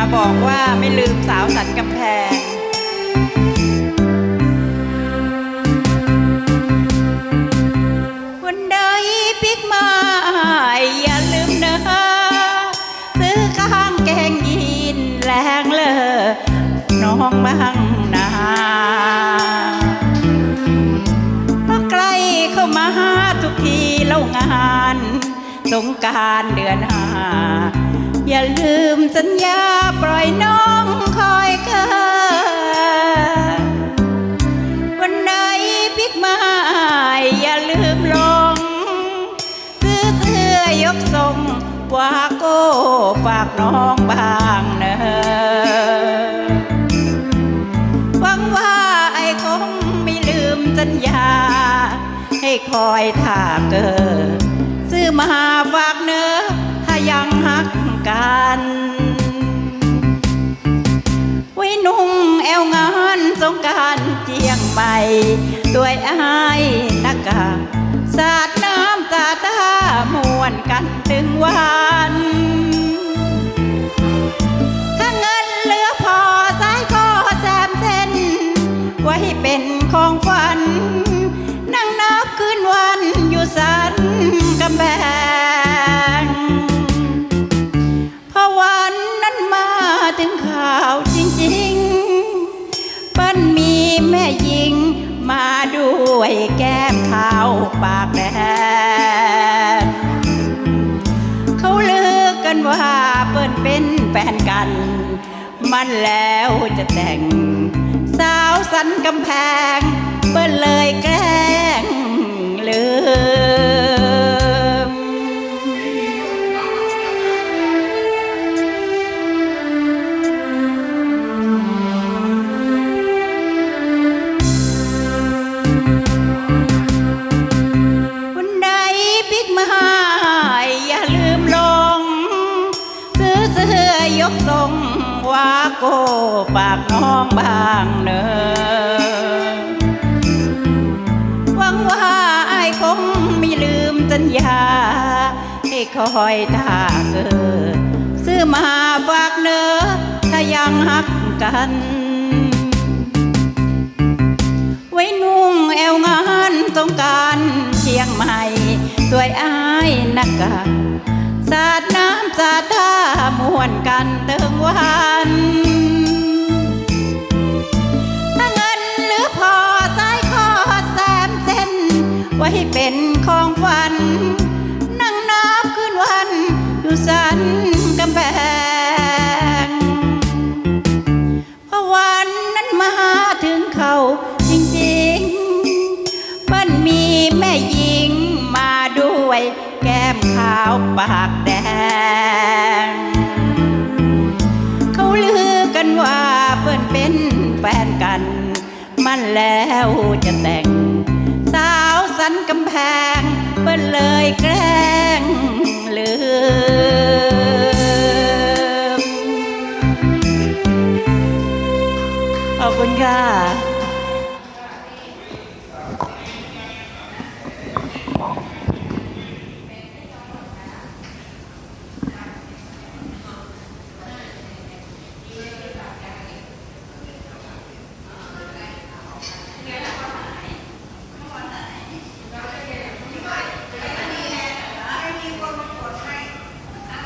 าบอกว่าไม่ลืมสาวสันกำแพงวันใดปิกมาอย่าลืมเนะซื้อข้างแกงยีนแรงเลอน้องบ้างนะเพราะใกล้เข้ามาทุกทีเล่างาน สงการเดือนห้า อย่าลืมสัญญาปล่อยน้องคอยเกอวันไหนปิกมาอย่าลืมลงซื้อเสื้อยกทรงว่าโก้ฝากน้องบางเนอหวังว่าไอ้คงไม่ลืมสัญญา ให้คอยท่าเกอซื้อมาฝากเนอ รารเจียงใหม่ด้วยอายนักกาสาดน้ำตาตามวนกันถึงวันถ้าเงินเหลือพอสายก็แซมเส้น ไว้เป็นของฝัน นั่งนับคืนวันอยู่สันกำแพง วยแก้มขาวปากแดงเขาลือกันว่าเปิ้นเป็นแฟนกัน มันแล้วจะแต่ง สาวสันกำแพง เปิ้นเลย กทรงว่าโกปากน้องบางเนอหวังว่าไอ้คงไม่ลืมสัญญา ให้คอยท่าเกอซื้อมาฝากเนอถ้ายังหักกันไว้นุ่งแอวงานสงการเชียงใหม่ด้วยอายนักกาสาดน้ำสาดท่า วนกันเติงวันถ้าเงินเหลือพอสายคอแซมเส้น ไว้เป็นของฝัน นั่งนับคืนวันอยู่สันกำแพงพอวันนั้นมาถึงเขาจริงๆ มันมีแม่หญิงมาด้วยแก้มขาวปากแดง วจะแต่ง สาวสันกำแพงเปิ้นเลยแกล้งลืม